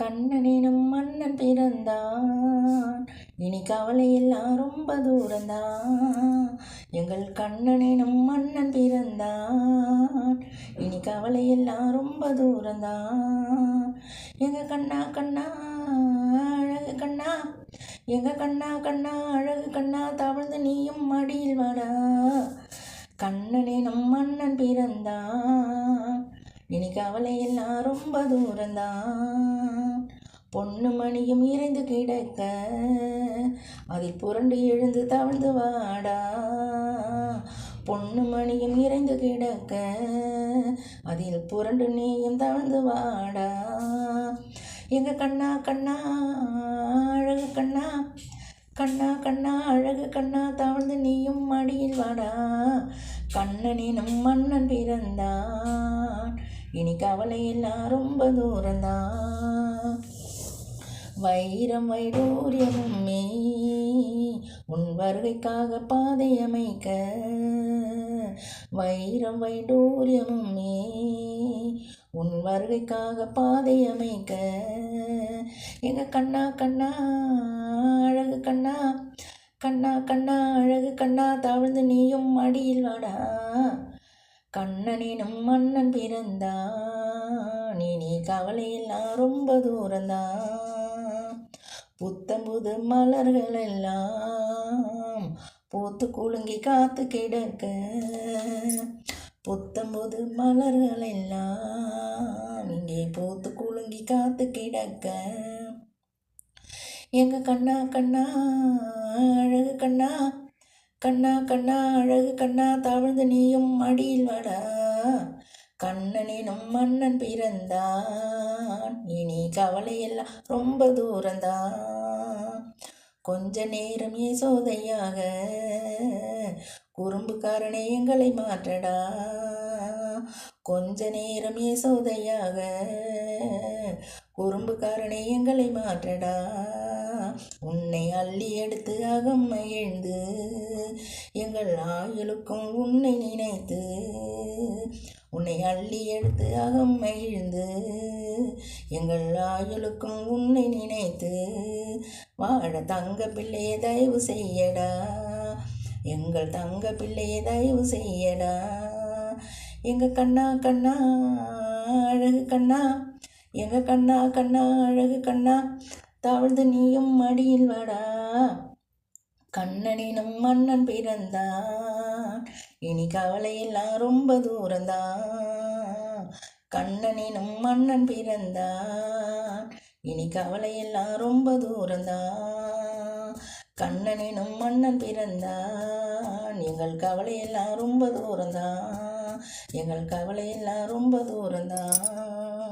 கண்ணனினும் மன்னன் பிறந்தான். இனி கவலை எல்லாம் ரொம்ப தூரந்தான். எங்கள் கண்ணனினும் மன்னன் பிறந்தான். இனி கவலை எல்லாம் ரொம்ப தூரந்தான். எங்கள் கண்ணா கண்ணா அழகு கண்ணா. எங்கள் கண்ணா கண்ணா அழகு கண்ணா தவழ்ந்து நீயும் மடியில் வாடா. கண்ணனினும் மன்னன் பிறந்தான். இனி கவலை எல்லாம் ரொம்ப தூரந்தான். பொண்ணு மணியும் இறைந்து கிடக்க அதில் புரண்டு எழுந்து தவழ்ந்து வாடா. பொண்ணு மணியும் இறைந்து கிடக்க அதில் புரண்டு நீயும் தவழ்ந்து வாடா. எங்க கண்ணா கண்ணா அழகு கண்ணா கண்ணா கண்ணா அழகு கண்ணா தவழ்ந்து நீயும் மடியில் வாடா. கண்ணனினும் மன்னன் பிறந்தான் இனி கவலை எல்லாம் ரொம்ப தூரந்தான். வைரம் வைடூரியமுமே உன் வருகைக்காக பாதை அமைக்க. வைரம் வைடூரியமுமே உன் வருகைக்காக பாதை அமைக்க. எங்க கண்ணா கண்ணா அழகு கண்ணா கண்ணா கண்ணா அழகு கண்ணா தாழ்ந்து நீயும் அடியில் வாடா. கண்ணனினும் மன்னன் பிறந்தான். இனி கவலையெல்லாம் ரொம்ப தூரந்தான். புத்தம் புது மலர்கள் எல்லாம் பூத்து குலுங்கி காத்து கிடக்க. புத்தம் புது மலர்கள் எல்லாம் இங்கே பூத்து குலுங்கி காத்து கிடக்க. எங்க கண்ணா கண்ணா அழகு கண்ணா கண்ணா கண்ணா அழகு கண்ணா தவழ்ந்து நீயும் அடியில் வாடா. கண்ணனினும் மன்னன் பிறந்தான். இனி கவலையெல்லாம் ரொம்ப தூரந்தான். கொஞ்ச நேரம் ஏசோதையாக குறும்புக்காரனை எங்களை மாற்றடா. கொஞ்ச நேரம் ஏசோதையாக குறும்புக்காரனை எங்களை மாற்றடா. உன்னை அள்ளி எடுத்து அகம் மகிழ்ந்து எங்கள் ஆயுளுக்கும் உன்னை நினைத்து உன்னை அள்ளி எடுத்து அகம் மகிழ்ந்து எங்கள் ஆயுளுக்கும் உன்னை நினைத்து வாழ தங்க பிள்ளையை தயவு செய்யடா எங்கள் தங்க பிள்ளையை தயவு செய்யடா. எங்கள் கண்ணா கண்ணா அழகு கண்ணா எங்கள் கண்ணா கண்ணா அழகு கண்ணா தவழ்ந்து நீயும் மடியில் வாடா. கண்ணனினும் மன்னன் பிறந்தான். இனி கவலையெல்லாம் ரொம்ப தூரந்தான் கண்ணனினும் மன்னன் பிறந்தான். இனி கவலையெல்லாம் ரொம்ப தூரந்தான் கண்ணனினும் மன்னன் பிறந்தான். எங்கள் கவலையெல்லாம் ரொம்ப தூரந்தான் எங்கள் கவலையெல்லாம் ரொம்ப தூரந்தான்